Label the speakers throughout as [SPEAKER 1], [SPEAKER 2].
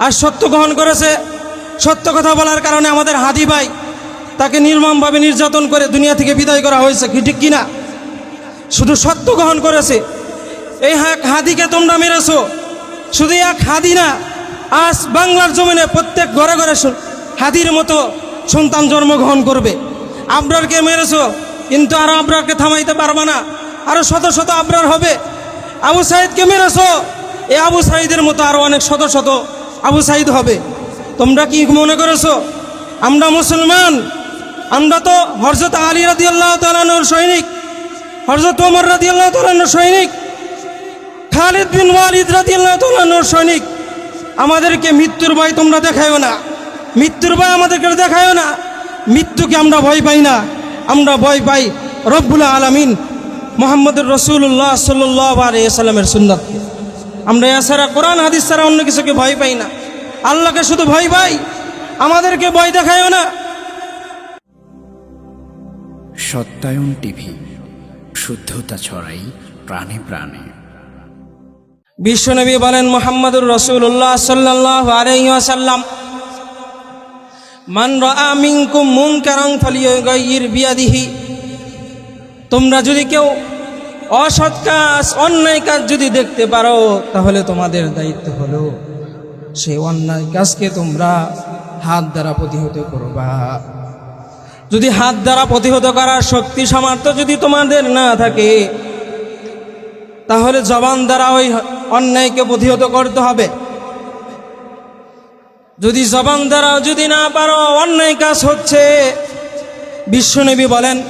[SPEAKER 1] আর সত্য গ্রহণ করেছে। সত্য কথা বলার কারণে আমাদের হাদি ভাই তাকে নির্মমভাবে নির্যাতন করে দুনিয়া থেকে বিদায় করা হয়েছে, কি ঠিক কিনা? শুধু সত্য গ্রহণ করেছে। এই এক হাদিকে তোমরা মেরেছ। শুধু এক হাদি না, আজ বাংলার জমিনে প্রত্যেক ঘরে ঘরে হাদির মতো সন্তান জন্মগ্রহণ করবে। আবরারকে মেরেছো, কিন্তু আরও আবরারকে থামাইতে পারবে না। আরও শত শত আবরার হবে। আবু সাইদকে মেরেছো। এই আবু সাইদের মতো আরও অনেক শত শত আবু সাইদ হবে। তোমরা কি মনে করেছ? আমরা মুসলমান। আমরা তো হরজত আলী রাদি আল্লাহ তালানোর সৈনিক। হরজত ওমর রাদি আল্লাহ তালানোর সৈনিক। খালিদ বিন ওয়ালিদ রাদি আল্লাহ তালানোর সৈনিক। আমাদেরকে মৃত্যুর ভয় তোমরা দেখায়ও না। মৃত্যুর ভয় আমাদেরকে দেখায়ও না। মৃত্যুকে আমরা ভয় পাই না। আমরা ভয় পাই রব্বুল আলমিন মোহাম্মদুর রসুল্লাহ সাল্লাহ আলিয়াল্লামের সুন্নাতকে। আমরা এছাড়া কোরআন হাদিস ছাড়া অন্য কিছুকে ভয় পাই না। আল্লাহকে শুধু ভয় পাই আমাদেরকে ভয় দেখায়ও না।
[SPEAKER 2] সত্যায়ন টিভি শুদ্ধতা ছড়াই প্রাণে প্রাণে।
[SPEAKER 1] বিশ্বনবী বলেন মোহাম্মদুর রসুল্লাহ সাল্লাহ আলাইসাল্লাম মান রা মিনকুম মুনকারান ফালিয়ুগাইয়ির বিয়াদিহি। তোমরা যদি কেউ অসৎ কাজ, অন্যায় কাজ যদি দেখতে পারো, তাহলে তোমাদের দায়িত্ব হলো সেই অন্যায় কাজকে তোমরা হাত দ্বারা প্রতিহত করবা। যদি হাত দ্বারা প্রতিহত করার শক্তি, সামর্থ্য যদি তোমাদের না থাকে, তাহলে জবান দ্বারা ওই অন্যায়কে প্রতিহত করতে হবে। যদি জবান দ্বারা যদি না পারো, অন্যায় কাজ হচ্ছে, বিশ্বনবী বলেন,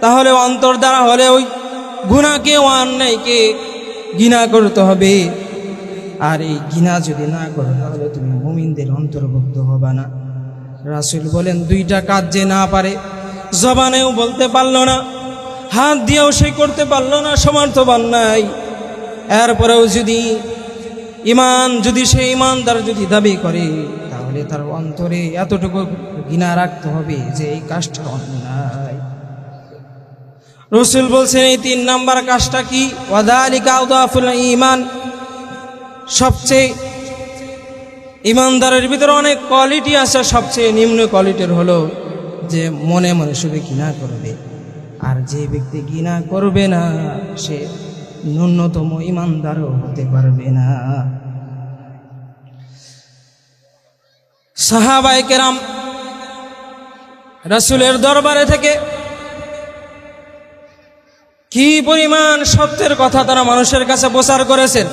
[SPEAKER 1] তাহলে অন্তর দ্বারা হলে ওই গুণাকে ও অন্যায়কে ঘৃণা করতে হবে। আর এই ঘৃণা যদি না করো, তাহলে তুমি মুমিনদের অন্তর্ভুক্ত হবে না। রাসুল বলেন, দুইটা কাজ যে না পারে, জবানেও বলতে পারল না, হাত দিয়েও সে করতে পারল না, সমর্থবান নাই। এরপরেও যদি ইমান যদি সে ইমানদার যদি দাবি করে, তাহলে তার অন্তরে এতটুকু ঘৃণা রাখতে হবে যে এই কাজটা অন্যায়। রসুল বলছেন, এই তিন নাম্বার কাজটা কি? ওয়াদালিকা উদাফুল ইমান সবচেয়ে ইমানদারের ভিতরে অনেক কোয়ালিটি আছে সবচেয়ে নিম্ন কোয়ালিটির হলো যে মনে মনে শুধু ঘৃণা করবে। আর যে ব্যক্তি ঘৃণা করবে না, সে ন্যূনতম ইমানদারও হতে পারবে না। সাহাবাই কেরাম রাসুলের দরবারে থেকে কি পরিমাণ সত্যের কথা তারা মানুষের কাছে প্রচার করেছেন?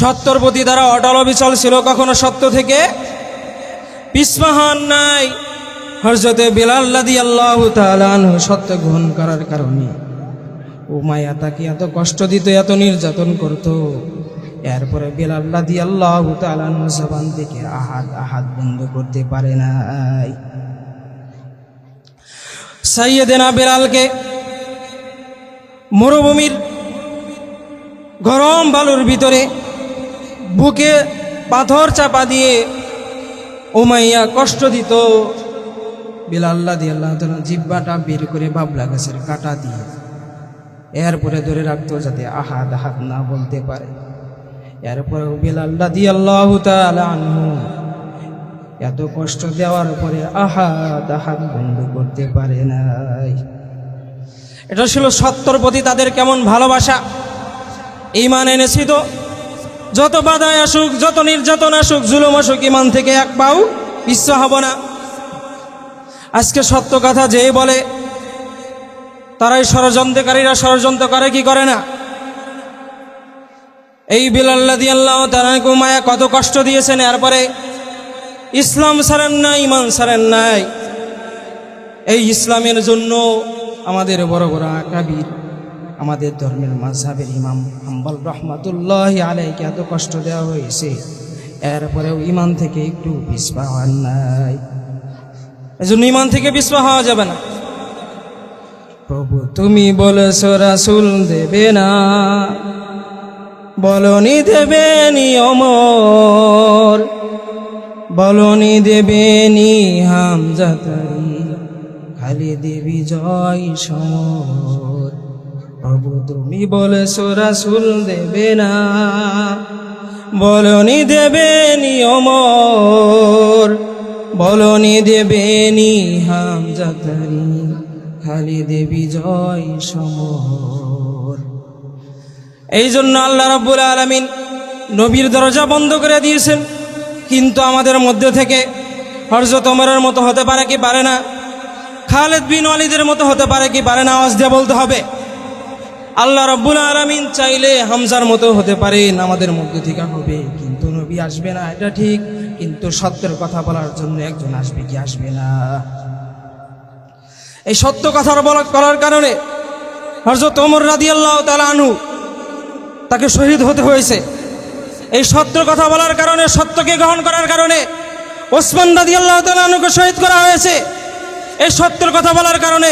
[SPEAKER 1] সত্যর প্রতি তারা অটল অবিচল ছিল কখনো সত্য থেকে? পিসমাহান নাই। হরজতে বিলাল্লাদি আল্লাহ সত্য গ্রহণ করার কারণে উমায়া তাকে এত কষ্ট দিত, এত নির্যাতন করত। এরপরে বিলাল্লাদি আল্লাহ তালানহ জবান থেকে আহাত আহাত বন্ধ করতে পারে নাই। সাইয়েদেনা বেলালকে মরুভূমির গরম বালুর ভিতরে বুকে পাথর চাপা দিয়ে উমাইয়া কষ্ট দিত। বিলাল্লা দিয়ে আল্লাহ জিব্বাটা বের করে বাবলা গাছের কাটা দিয়ে এরপরে ধরে রাখতো যাতে আহাদ আহাদ না বলতে পারে। এরপরে বিলাল্লা দিয়ে আল্লাহ আনহু এত কষ্ট দেওয়ার পরে আহাদ আহাদ বন্ধ করতে পারে নাই। এটা ছিল সত্যর প্রতি তাদের কেমন ভালোবাসা। ইমান এনেছিল যত বাধায় আসুক, যত নির্যাতন আসুক, জুলুম আসুক ইমান থেকে এক পাও পিছু হব না। আজকে সত্য কথা যেই বলে, তারাই ষড়যন্ত্রকারীরা ষড়যন্ত্র করে, কি করে না? এই বিলাল্লাদি আল্লাহ তারা মায়া কত কষ্ট দিয়েছেন, এরপরে ইসলাম সারেন নাই ইমান সারেন নাই। এই ইসলামের জন্য আমাদের বড় বড় আকাবির, আমাদের ধর্মের মাঝহাবের ইমাম হাম্বল রহমাতুল্লাহ আলাইকে এত কষ্ট দেওয়া হয়েছে, এরপরেও ইমান থেকে একটু পিসপা হওয়ার নাই। এজন্য ইমান থেকে পিসপা হওয়া যাবে না। প্রভু, তুমি বলেছ রাসুল দেবে না, বলনি দেবে নিয়মর বলনি দেবে নি হামজাতারি খালি দেবী জয় সমর। প্রভু তুমি বলেছ রাসুল দেবে না, বলনি দেবেনি অমর। বলনি দেবেনি হামজাতারি খালি দেবী জয় সমর। এই জন্য আল্লাহ রব্বুল আলামিন নবীর দরজা বন্ধ করে দিয়েছেন। কিন্তু আমাদের মধ্যে থেকে হরজত ওমরের মতো হতে পারে কি পারে না? খালেদ বিন ওয়ালিদের মতো হতে পারে কি? পারে না আওয়াজ দিয়ে বলতে হবে। আল্লাহ রব্বুল আলমিন চাইলে হামজার মতো হতে পারেন, আমাদের মধ্যে থেকে হবে, কিন্তু নবী আসবে না, এটা ঠিক। কিন্তু সত্যের কথা বলার জন্য একজন আসবে কি আসবে না? এই সত্য কথার বলা করার কারণে হরজত ওমর রাদি আল্লাহ আনু তাকে শহীদ হতে হয়েছে। এই সত্য কথা বলার কারণে, সত্যকে গ্রহণ করার কারণে ওসমান রাদি আল্লাহ তালানুকে শহীদ করা হয়েছে। এই সত্যের কথা বলার কারণে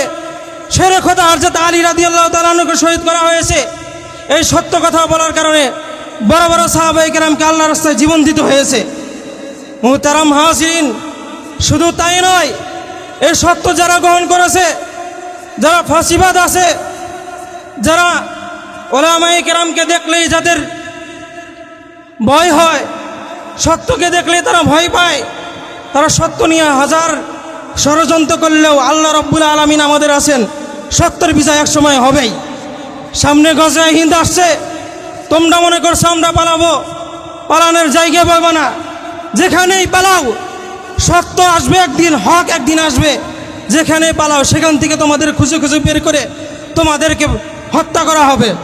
[SPEAKER 1] শেরে খোদা হরজত আলী রাদি আল্লাহ তালানুকে শহীদ করা হয়েছে। এই সত্য কথা বলার কারণে বড় বড় সাহাবাই কেরামকে আল্লাহ রাস্তায় জীবন দিতে হয়েছে। মুহতারাম হাসিন শুধু তাই নয়, এই সত্য যারা গ্রহণ করেছে, যারা ফাঁসিবাদ আছে, যারা ওলামাই কেরামকে দেখলেই যাদের ভয় হয়, সত্যকে দেখলে তারা ভয় পায়, তারা সত্য নিয়ে হাজার ষড়যন্ত্র করলেও আল্লাহ রব্বুল আলমিন আমাদের আছেন। সত্যের বিজয় এক সময় হবেই। সামনে গজায় হিন্দ আসছে। তোমরা মনে করছ আমরা পালাবো। পালানোর জায়গা পাবো না। যেখানেই পালাও, সত্য আসবে, একদিন হক একদিন আসবে। যেখানে পালাও, সেখান থেকে তোমাদের খুঁজে খুঁজে বের করে তোমাদেরকে হত্যা করা হবে।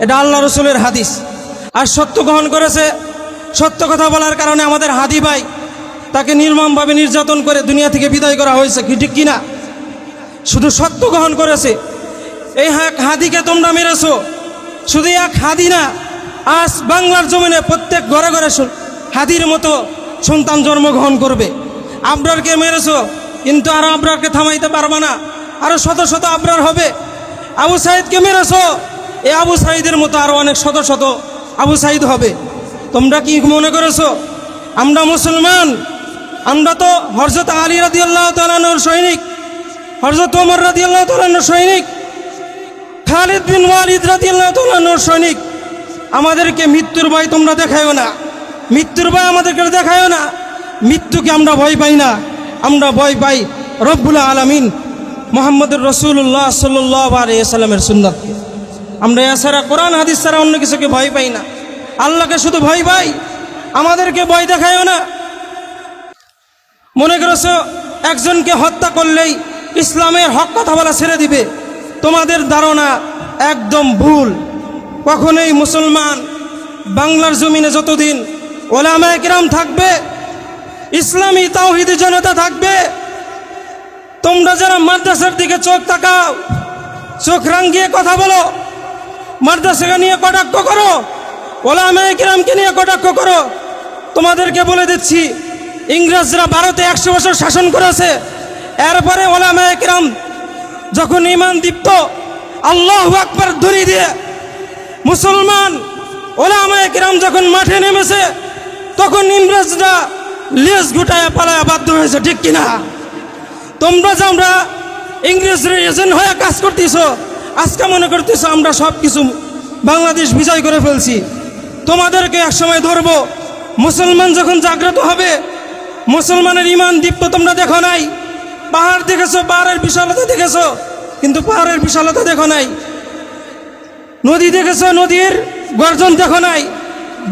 [SPEAKER 1] এটা আল্লাহ রসুলের হাদিস। আর সত্য গ্রহণ করেছে। সত্য কথা বলার কারণে আমাদের হাদি ভাই তাকে নির্মমভাবে নির্যাতন করে দুনিয়া থেকে বিদায় করা হয়েছে কি ঠিক কিনা? শুধু সত্য গ্রহণ করেছে। এই এক হাদিকে তোমরা মেরেছো। শুধু এক হাদি না, আজ বাংলার জমিনে প্রত্যেক ঘরে ঘরে হাদির মতো সন্তান জন্মগ্রহণ করবে। আবরারকে মেরেছো, কিন্তু আর আবরারকে থামাইতে পারবে না। আরও শত শত আবরার হবে। আবু সাইদকে মেরেছো, এই আবু সাইদের মতো আরও অনেক শত শত আবু সাইদ হবে। তোমরা কি মনে করেছ? আমরা মুসলমান আমরা তো হরজত আলী রাদি আল্লাহ তালানোর সৈনিক হরজত ওমর রাদি আল্লাহ তালানোর সৈনিক, খালিদ বিন ওয়ালিদ রাদি আল্লাহ তালানোর সৈনিক। আমাদেরকে মৃত্যুর ভয় তোমরা দেখায়ও না। মৃত্যুর ভয় আমাদেরকে দেখায়ও না। মৃত্যুকে আমরা ভয় পাই না। আমরা ভয় পাই রব্বুল আলমিন মোহাম্মদুর রসুল্লাহ সাল্লাহ আলিয়াল্লামের সুন্নাতকে আমরা এছাড়া কোরআন, হাদিস ছাড়া অন্য কিছুকে ভয় পাই না। আল্লাহকে শুধু ভয় পাই, আমাদেরকে ভয় দেখায়ও না। মনে করেছ, একজনকে হত্যা করলেই ইসলামের হক কথা বলা ছেড়ে দিবে? তোমাদের ধারণা একদম ভুল। কখনোই মুসলমান বাংলার জমিনে যতদিন ওলামা একরাম থাকবে, ইসলামী তাওহিদি জনতা থাকবে, তোমরা যারা মাদ্রাসার দিকে চোখ তাকাও, চোখ রাঙ্গিয়ে কথা বলো, মাদ্রাসাকে নিয়ে কটাক্ষ করো ওলামা একরামকে নিয়ে কটাক্ষ করো, তোমাদেরকে বলে দিচ্ছি ইংরেজরা ভারতে একশো বছর শাসন করেছে। এরপরে ওলামা একরাম যখন ইমান দীপ্ত, আল্লাহ আকবর ধরি দিয়ে মুসলমান ওলামা একরাম যখন মাঠে নেমেছে, তখন ইংরেজরা লেজ গুটায় পালায় বাধ্য হয়েছে, ঠিক কিনা তোমরা যে আমরা ইংরেজের এজেন্ট হয়ে কাজ করতেছ, আজকে মনে করতেছ আমরা সব কিছু বাংলাদেশ বিজয় করে ফেলছি। তোমাদেরকে একসময় ধরবো, মুসলমান যখন জাগ্রত হবে মুসলমানের ইমান দীপ্ত তোমরা দেখো নাই। পাহাড় দেখেছ, পাহাড়ের বিশালতা দেখেছ, কিন্তু পাহাড়ের বিশালতা দেখো নাই। নদী দেখেছ, নদীর গর্জন দেখো নাই।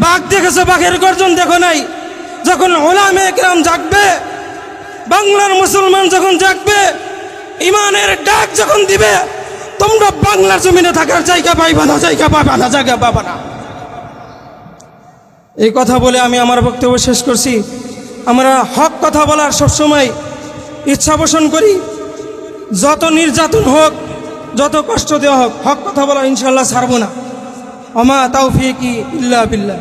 [SPEAKER 1] বাঘ দেখেছ, বাঘের গর্জন দেখো নাই। যখন ওলামে একরাম জাগবে, বাংলার মুসলমান যখন জাগবে, ইমানের ডাক যখন দিবে, তোমরা বাংলার জমিনে থাকার জায়গা পাইবা না, জায়গা পাবা না, জায়গা পাবা না। এই কথা বলে আমি আমার বক্তব্য শেষ করছি। আমরা হক কথা বলার সবসময় ইচ্ছা পোষণ করি। যত নির্যাতন হোক, যত কষ্ট দেওয়া হোক, হক কথা বলা ইনশাল্লাহ ছাড়বো না। অমা তাও ফিকি ইল্লা বিল্লাহ।